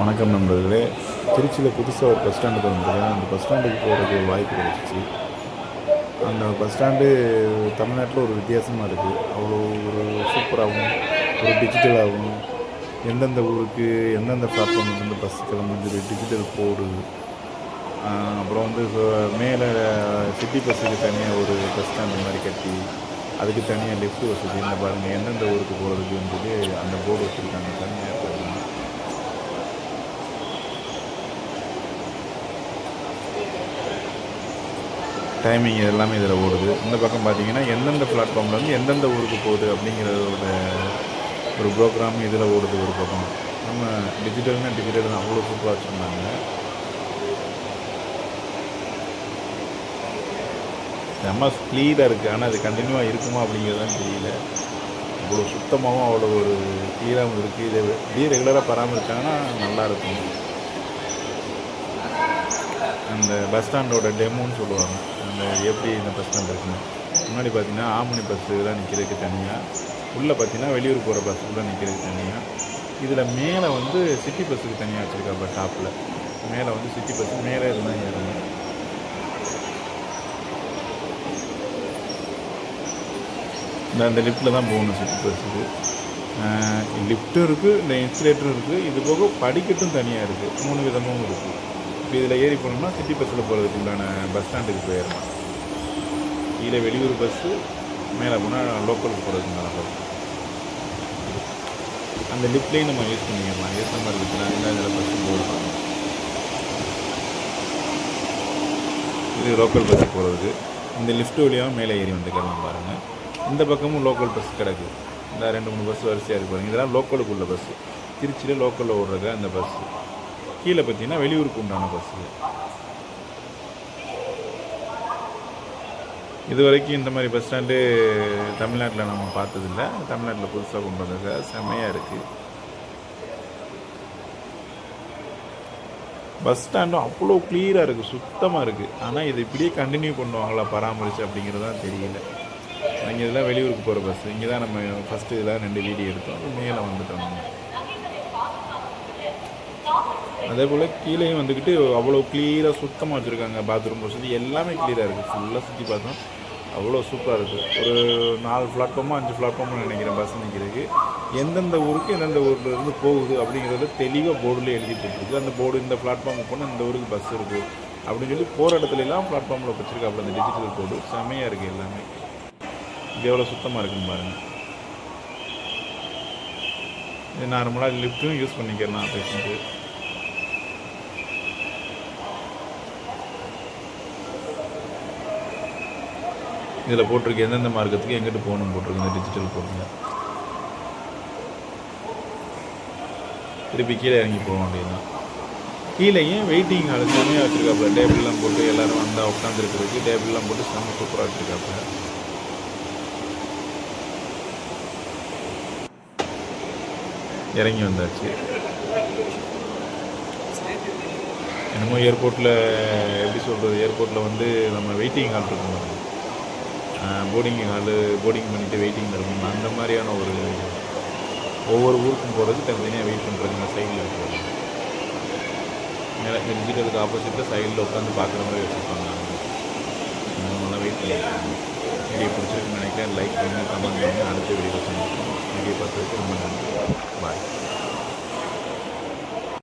வணக்கம் நண்பர்களே. திருச்சியில் புதுசாக ஒரு பஸ் ஸ்டாண்டுக்கு திறந்துருக்கேன். அந்த பஸ் ஸ்டாண்டுக்கு போகிறதுக்கு ஒரு வாய்ப்பு கிடைச்சிச்சு. அந்த பஸ் ஸ்டாண்டு தமிழ்நாட்டில் ஒரு வித்தியாசமாக இருக்குது அவ்வளோ ஒரு சூப்பராகவும் ஒரு டிஜிட்டலாகவும் எந்தெந்த ஊருக்கு எந்தெந்த பிளாட்ஃபார்ம் வந்து பஸ் கிளம்புது டிஜிட்டல் போர்டு அப்புறம் வந்து மேலே சிட்டி பஸ்ஸுக்கு தனியாக ஒரு பஸ் ஸ்டாண்டு மாதிரி கட்டி அதுக்கு தனியாக லிஃப்ட் வசதி இந்த பாருங்கள் எந்தெந்த ஊருக்கு போகிறதுக்குன்னு சொல்லி அந்த போர்டு வச்சுருக்காங்க தனியாக டைமிங் எல்லாமே இதில் ஓடுது. இந்த பக்கம் பார்த்தீங்கன்னா எந்தெந்த பிளாட்ஃபார்ம்லேருந்து எந்தெந்த ஊருக்கு போகுது அப்படிங்கிறதோட ஒரு ப்ரோக்ராம் இதில் ஓடுது ஒரு பக்கம். நம்ம டிஜிட்டல்னால் டிஜிட்டல் அவ்வளோ சூப்பராக வச்சுருந்தாங்க. செம்ம ஸ்பீடாக இருக்குது ஆனால் அது கண்டினியூவாக இருக்குமா அப்படிங்கிறது தான் தெரியல. அவ்வளோ சுத்தமாகவும் அவ்வளோ ஒரு க்ளீனாகவும் இருக்குது இதை இப்படியே ரெகுலராக பராமரித்தாங்கன்னா நல்லாயிருக்கும் அந்த பஸ் ஸ்டாண்டோட டெமோன்னு சொல்லுவாங்க. அந்த எப்படி இந்த பஸ் ஸ்டாண்ட் இருக்குன்னு. முன்னாடி பார்த்தீங்கன்னா ஆமணி இதெல்லாம் நிற்கிறதுக்கு தனியாக உள்ளே பார்த்தீங்கன்னா வெளியூர் போகிற பஸ் உள்ள நிற்கிறதுக்கு தனியாக இதில் மேலே வந்து சிட்டி பஸ்ஸுக்கு தனியாக வச்சுருக்காப்ப டாப்பில் மேலே வந்து சிட்டி பஸ்ஸு மேலே இருந்தால் ஏறணும் இந்த அந்த லிஃப்ட்டில் தான் போகணும் சிட்டி பஸ்ஸுக்கு லிஃப்ட்டும் இருக்குது இந்த இன்சுலேட்டரும் இருக்குது இது போக படிக்கட்டும் தனியாக இருக்குது மூணு விதமும் இருக்குது இப்போ இதில் ஏறி போனோம்னா சிட்டி பஸ்ஸில் போகிறதுக்கு உண்டான பஸ் ஸ்டாண்டுக்கு போயிடலாம் கீழே வெளியூர் பஸ்ஸு மேலே போனால் லோக்கலுக்கு போகிறதுக்கு பஸ் அந்த லிஃப்ட்லேயும் நம்ம யூஸ் பண்ணிக்கலாம். ஏற்ற மாதிரி இருக்குன்னா இதில் பஸ்ஸு போடலாம் இது லோக்கல் பஸ் போகிறதுக்கு இந்த லிஃப்ட் வழியாக மேலே ஏறி வந்துக்கலாம் பாருங்கள் இந்த பக்கமும் லோக்கல் பஸ் கிடக்கு. இந்த ரெண்டு மூணு பஸ் வரிசையாக இருக்கு பாருங்கள் இதெல்லாம் லோக்கலுக்கு உள்ள பஸ்ஸு திருச்சியில் லோக்கலில் ஓடுறது அந்த பஸ்ஸு கீழே பார்த்தீங்கன்னா வெளியூருக்கு உண்டான பஸ்ஸு இது வரைக்கும் இந்த மாதிரி பஸ் ஸ்டாண்டு தமிழ்நாட்டில் நம்ம பார்த்ததில்ல. தமிழ்நாட்டில் புதுசாக கொண்டு வந்தது செம்மையாக இருக்குது பஸ் ஸ்டாண்டும் அவ்வளோ கிளியராக இருக்குது சுத்தமாக இருக்குது ஆனால் இது இப்படியே கண்டினியூ பண்ணுவாங்களா பராமரித்து அப்படிங்கிறது தான் தெரியல. நீங்கள் இதெல்லாம் வெளியூருக்கு போகிற பஸ் இங்கே தான் நம்ம ஃபஸ்ட்டு இதெல்லாம் ரெண்டு வீடியோ எடுத்தோம். அது மேலே வந்துட்டோம். நம்ம அதே போல் கீழேயும் வந்துக்கிட்டு அவ்வளோ க்ளீனாக சுத்தமாக வச்சுருக்காங்க பாத்ரூம் வசதி எல்லாமே க்ளீனாக இருக்குது ஃபுல்லாக சுற்றி பார்த்தோம் அவ்வளோ சூப்பராக இருக்குது ஒரு நாலு பிளாட்ஃபார்மோ அஞ்சு பிளாட்ஃபார்மோ நினைக்கிறேன் பஸ் நிற்கிறதுக்கு எந்தெந்த ஊருக்கு எந்தெந்த ஊரில் இருந்து போகுது அப்படிங்கிறத தெளிவாக போர்டில் எழுதி போட்டுருக்கு அந்த போர்டு இந்த பிளாட்ஃபார்முக்கு போனால் இந்த ஊருக்கு பஸ் இருக்குது அப்படின்னு சொல்லி போகிற இடத்துல எல்லாம் பிளாட்ஃபார்மில் வச்சுருக்காப்புல அந்த டிஜிட்டல் போர்டு செமையாக இருக்குது எல்லாமே. இது எவ்வளோ சுத்தமாக இருக்குன்னு பாருங்கள் இது நார்மலாக லிஃப்ட்டும் யூஸ் பண்ணிக்கலாம் பேசிட்டு. இதில் போட்டிருக்கு எந்தெந்த மார்க்கத்துக்கு எங்கிட்டு போகணும் போட்டிருக்கு இந்த டிஜிட்டல் போர்டில் திருப்பி கீழே இறங்கி போக வேண்டியதுதான். கீழேயும் வெயிட்டிங் ஹால் செம்மையாக வச்சுருக்காப்புல? டேபிள்லாம் போட்டு எல்லோரும் வந்தால் உட்காந்துருக்கிறதுக்கு டேபிள்லாம் போட்டு செம்ம சூப்பராக வச்சுருக்காப்புல. இறங்கி வந்தாச்சு. என்னமோ ஏர்போர்ட்டில் எப்படி சொல்கிறது ஏர்போர்ட்டில் வந்து நம்ம வெயிட்டிங் ஹால் இருக்கணும் போர்டிங் ஹாலு போர்டிங் பண்ணிவிட்டு வெயிட்டிங் இருக்கும் அந்த மாதிரியான ஒரு ஒவ்வொரு ஊருக்கும் போகிறது தனித்தனியாக வெயிட் பண்ணுறதுங்க சைடில் இருக்கிறது மேலே டிஜிட்டலுக்கு ஆப்போசிட்டில் சைடில் உட்காந்து பார்க்குற மாதிரி வச்சுருப்பாங்க. நம்மளாம் வெயிட் பண்ணியிருக்காங்க வீடியோ பிடிச்சிருக்குன்னு நினைக்கிறேன். லைக் பண்ணி கமெண்ட் பண்ணி அடுத்த வீடியோ சந்திப்போம். வீடியோ பார்த்துருக்கு ரொம்ப நன்றி. பாய்